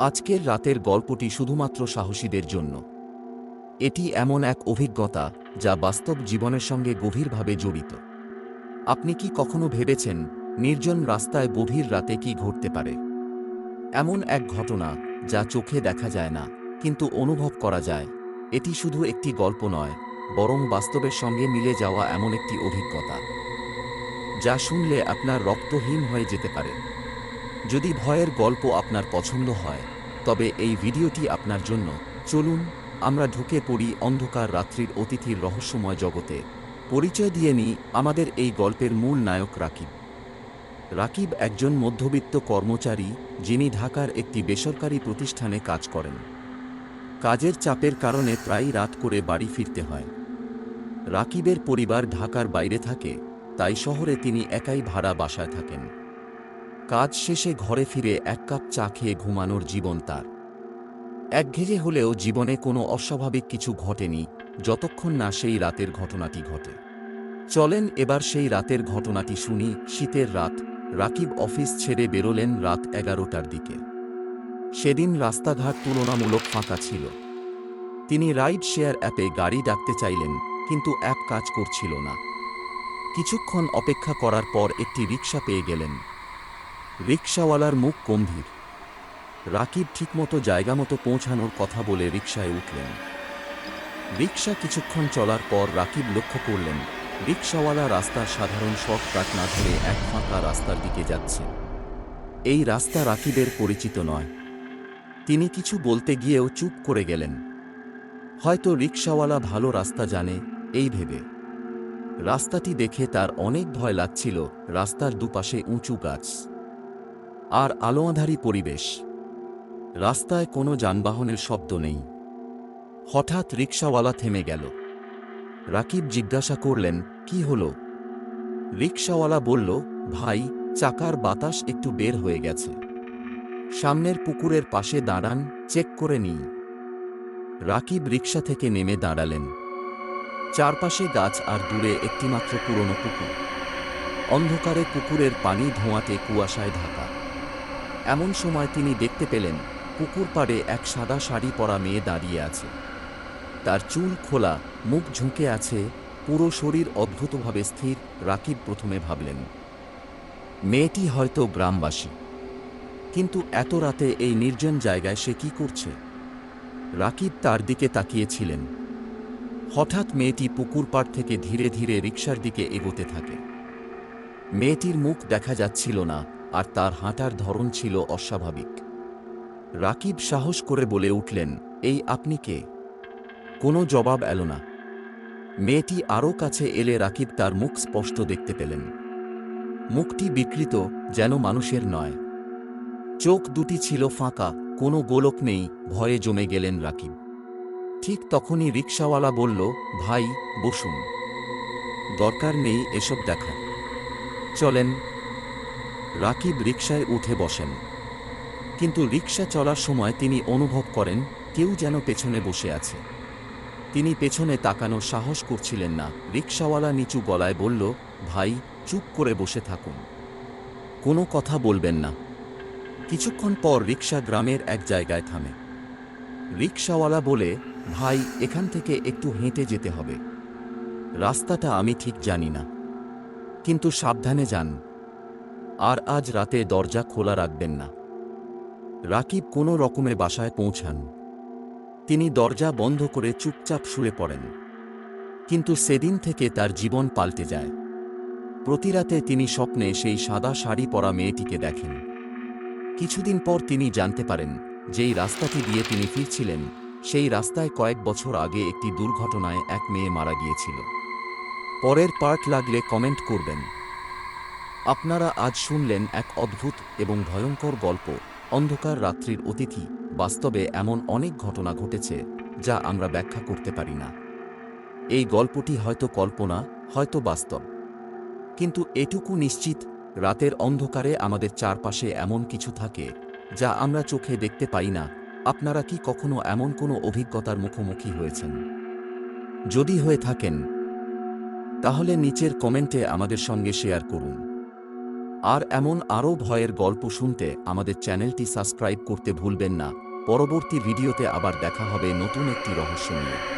আজকের রাতের গল্পটি শুধুমাত্র সাহসীদের জন্য। এটি এমন এক অভিজ্ঞতা যা বাস্তব জীবনের সঙ্গে গভীরভাবে জড়িত। আপনি কি কখনো ভেবেছেন নির্জন রাস্তায় গভীর রাতে কি ঘটতে পারে? এমন এক ঘটনা যা চোখে দেখা যায় না, কিন্তু অনুভব করা যায়। এটি শুধু একটি গল্প নয়, বরং বাস্তবের সঙ্গে মিলে যাওয়া এমন একটি অভিজ্ঞতা। যা শুনলে আপনার রক্তহীন হয়ে যেতে পারে। যদি ভয়ের গল্প আপনার পছন্দ হয় তবে এই ভিডিওটি আপনার জন্য। চলুন, আমরা ঢুকে পড়ি অন্ধকার রাত্রির অতিথির রহস্যময় জগতে। পরিচয় দিয়ে নিই আমাদের এই গল্পের মূল নায়ক রাকিব। রাকিব একজন মধ্যবিত্ত কর্মচারী যিনি ঢাকার একটি বেসরকারি প্রতিষ্ঠানে কাজ করেন। কাজের চাপের কারণে প্রায় রাত করে বাড়ি ফিরতে হয়। রাকিবের পরিবার ঢাকার বাইরে থাকে, তাই শহরে তিনি একাই ভাড়া বাসায় থাকেন। কাজ শেষে ঘরে ফিরে এক কাপ চা খেয়ে ঘুমানোর জীবন তার। একঘেয়ে হলেও জীবনে কোনো অস্বাভাবিক কিছু ঘটেনি, যতক্ষণ না সেই রাতের ঘটনাটি ঘটে। চলেন এবার সেই রাতের ঘটনাটি শুনি শীতের রাত, রাকিব অফিস ছেড়ে বেরোলেন রাত এগারোটার দিকে। সেদিন রাস্তাঘাট তুলনামূলক ফাঁকা ছিল। তিনি রাইড শেয়ার অ্যাপে গাড়ি ডাকতে চাইলেন, কিন্তু অ্যাপ কাজ করছিল না। কিছুক্ষণ অপেক্ষা করার পর একটি রিক্সা পেয়ে গেলেন। রিক্সাওয়ালার মুখ গম্ভীর। রাকিব ঠিকমতো জায়গা মতো পৌঁছানোর কথা বলে রিকশায় উঠলেন। রিক্সা কিছুক্ষণ চলার পর রাকিব লক্ষ্য করলেন রিক্সাওয়ালা রাস্তার সাধারণ শখ শর্টকাট না ধরে এক ফাঁকা রাস্তার দিকে যাচ্ছে। এই রাস্তা রাকিবের পরিচিত নয়। তিনি কিছু বলতে গিয়েও চুপ করে গেলেন। হয়তো রিক্সাওয়ালা ভালো রাস্তা জানে, এই ভেবে। রাস্তাটি দেখে তার অনেক ভয় লাগছিল, রাস্তার দুপাশে উঁচু গাছ। আর আলোয়াধারী পরিবেশ। রাস্তায় কোনো যানবাহনের শব্দ নেই। হঠাৎ রিক্সাওয়ালা থেমে গেল। রাকিব জিজ্ঞাসা করলেন, কি হল? রিকশাওয়ালা বলল, ভাই, চাকার বাতাস একটু বের হয়ে গেছে। সামনের পুকুরের পাশে দাঁড়ান, চেক করে নিই। রাকিব রিক্সা থেকে নেমে দাঁড়ালেন। চারপাশে গাছ আর দূরে একটিমাত্র পুরনো পুকুর। অন্ধকারে পুকুরের পানি ধোঁয়াতে কুয়াশায় ঢাকা। এমন সময় তিনি দেখতে পেলেন পুকুর পাড়ে এক সাদা শাড়ি পরা মেয়ে দাঁড়িয়ে আছে। তার চুল খোলা, মুখ ঝুঁকে আছে, পুরো শরীর অদ্ভুতভাবে স্থির, রাকিব প্রথমে ভাবলেন, মেয়েটি হয়তো গ্রামবাসী। কিন্তু এত রাতে এই নির্জন জায়গায় সে কি করছে? রাকিব তার দিকে তাকিয়েছিলেন। হঠাৎ মেয়েটি পুকুর পাড় থেকে ধীরে ধীরে রিকশার দিকে এগোতে থাকে। মেয়েটির মুখ দেখা যাচ্ছিল না আর তার হাঁটার ধরন ছিল অস্বাভাবিক। রাকিব সাহস করে বলে উঠলেন, এই আপনি কে? কোনো জবাব এল না। মেয়েটি আরও কাছে এলে রাকিব তার মুখ স্পষ্ট দেখতে পেলেন। মুখটি বিকৃত, যেন মানুষের নয়। চোখ দুটি ছিল ফাঁকা, কোনো গোলক নেই, ভয়ে জমে গেলেন রাকিব। ঠিক তখনই রিকশাওয়ালা বলল, ভাই, বসুন। দরকার নেই এসব দেখা। চলেন রাকিব রিকশায় উঠে বসেন। কিন্তু রিকশা চলার সময় তিনি অনুভব করেন, কেউ যেন পেছনে বসে আছে। তিনি পেছনে তাকানোর সাহস করছিলেন না। রিকশাওয়ালা নিচু গলায় বলল, ভাই, চুপ করে বসে থাকুন। কোনো কথা বলবেন না। কিছুক্ষণ পর রিকশা গ্রামের এক জায়গায় থামে। রিকশাওয়ালা বলে, ভাই, এখান থেকে একটু হেঁটে যেতে হবে। রাস্তাটা আমি ঠিক জানি না। কিন্তু সাবধানে যান। আর আজ রাতে দরজা খোলা রাখবেন না। রাকিব কোনো রকমে বাসায় পৌঁছান। তিনি দরজা বন্ধ করে চুপচাপ শুয়ে পড়েন। কিন্তু সেদিন থেকে তার জীবন পাল্টে যায়। প্রতিরাতে তিনি স্বপ্নে সেই সাদা শাড়ি পরা মেয়েটিকে দেখেন। কিছুদিন পর তিনি জানতে পারেন, যেই রাস্তাটি দিয়ে তিনি ফিরছিলেন, সেই রাস্তায় কয়েক বছর আগে একটি দুর্ঘটনায় এক মেয়ে মারা গিয়েছিল। পরের পার্ট লাগলে কমেন্ট করবেন। আপনারা আজ শুনলেন এক অদ্ভুত এবং ভয়ঙ্কর গল্প, অন্ধকার রাত্রির অতিথি, বাস্তবে এমন অনেক ঘটনা ঘটেছে, যা আমরা ব্যাখ্যা করতে পারি না। এই গল্পটি হয়তো কল্পনা, হয়তো বাস্তব। কিন্তু এটুকু নিশ্চিত, রাতের অন্ধকারে আমাদের চারপাশে এমন কিছু থাকে, যা আমরা চোখে দেখতে পাই না। আপনারা কি কখনো এমন কোনো অভিজ্ঞতার মুখোমুখি হয়েছেন? যদি হয়ে থাকেন, তাহলে নিচের কমেন্টে আমাদের সঙ্গে শেয়ার করুন। আর এমন আরও ভয়ের গল্প শুনতে আমাদের চ্যানেলটি সাবস্ক্রাইব করতে ভুলবেন না। পরবর্তী ভিডিওতে আবার দেখা হবে নতুন একটি রহস্য নিয়ে।